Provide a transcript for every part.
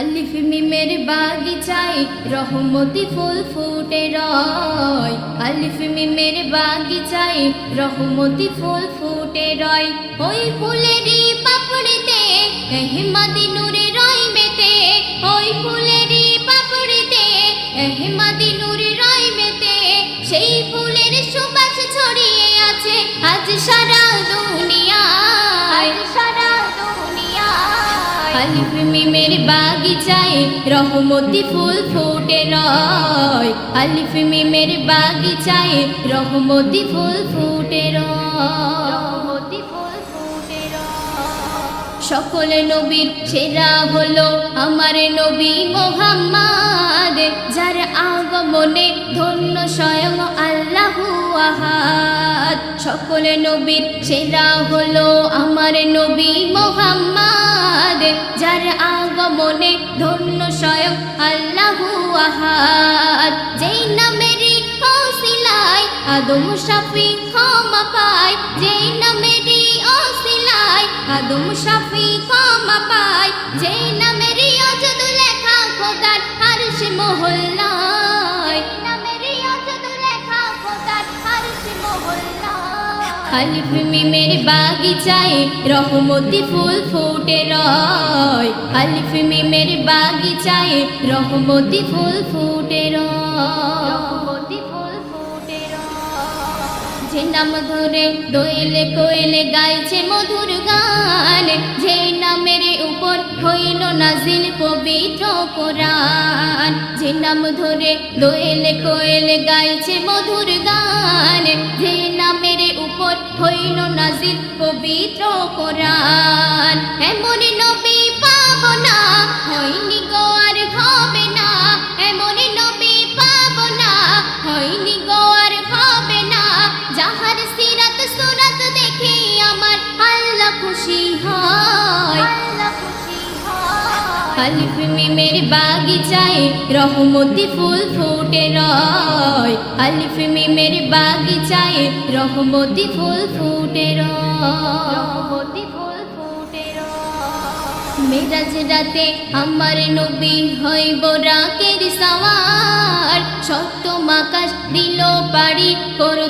আলিফ মিমের বাগিচায় রহমতি ফুল ফুটে রয়। আলিফ মিমের বাগিচায় রহমতি ফুল ফুটে রয়। ওই ফুলেরই পাপড়িতে এহমাদি নূরে রয় মেতে। ওই ফুলেরই পাপড়িতে এহমাদি নূরে আলিফ মিমের বাগিচায়, রহমতি ফুল ফুটে রয়। আলিফ মিমের বাগিচায়, রহমতি ফুল ফুটে রহমতি ফুল ফুটে সকলে নবীর সেরা হলো আমার নবী মোহাম্মদ, যার আগমনে ধন্য স্বয়ং আল্লাহু আহাদ। সকলে নবীর সেরা হলো আমার নবী আগমনে ধন্য স্বয়ং আল্লাহু আহাদ। যেই নামেরই অসিলায় আদম শাফি ক্ষমা পায়। যেই নামেরই অসিলায় আদম শাফি ক্ষমা পায়। যেই নামেরই অযদ লেখা খোদার আরশ মহল্লায়। আলিফ মিমের বাগিচায়, রহমতি ফুল ফুটে রয়। আলিফ মিমের বাগিচায়, রহমতি ফুল ফুটে রহমতি ফুল ফুটে যে নাম ধরে দোয়েলে কোয়েলে গাইছে মধুর গান। যে নামের উপর হইল নাজিল পবিত্র কোরআন। যে নাম ধরে দোয়েলে কোয়েলে গাইছে মধুর গান। যে হইল নাজিল পবিত্র কোরআন। এমন নবী আলিফ মিমের বাগিচায় রহমতি ফুল ফুটে রয়। আলিফ মিমের বাগিচায় রহমতি ফুল ফুটে রহমতি ফুল ফুটে মেরাজ রাতে আমার নবী হইব রাকের সওয়ার সত্য মাকাশ দিল পারি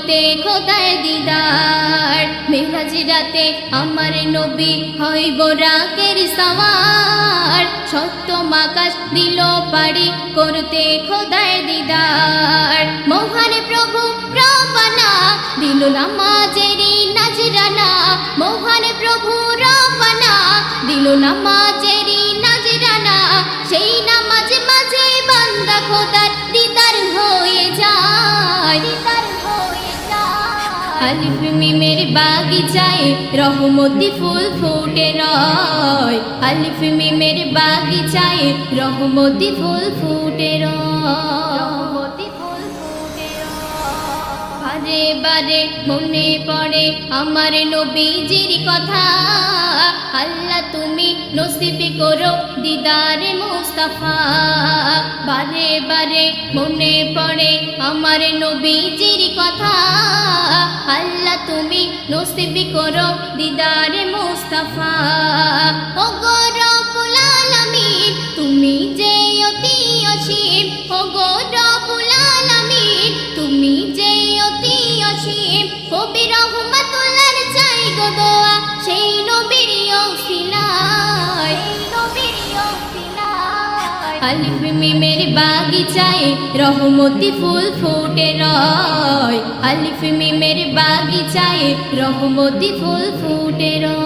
করতে খোদায় দিদার। মেরাজ রাতে আমার নবী হইব রাকের সওয়ার সত্য মাকাশ দিল পারি করতে খোদায় দিদার। মহান প্রভু রবানা দিল নামাজেরি নাজরানা। মহান প্রভু রবানা দিল নামাজেরি নাজরানা। সেই নামাজ মাঝে বান্দা খোদার হয়ে দিদার হয়ে যায়। আলিফ মিমের বাগিচায় রহমতি ফুল ফুটে রয়। আলিফ মিমের বাগিচায় রহমতি ফুল ফুটে রয়। বারে বারে মনে পড়ে আমার নবীজির কথা। আল্লাহ তুমি নসিব করো দিদারে মুস্তাফা। বারে বারে মনে পড়ে আমার নবীজির কথা। আল্লাহ তুমি নসিব করো দিদারে মুস্তাফা। ও গো রব্বুল আলামিন, তুমি যে অতি অসীম ও গো আলিফ মিমের বাগিচায় রহমতি ফুল ফুটে রয়। আলিফ মিমের বাগিচায় রহমতি ফুল ফুটে রয়।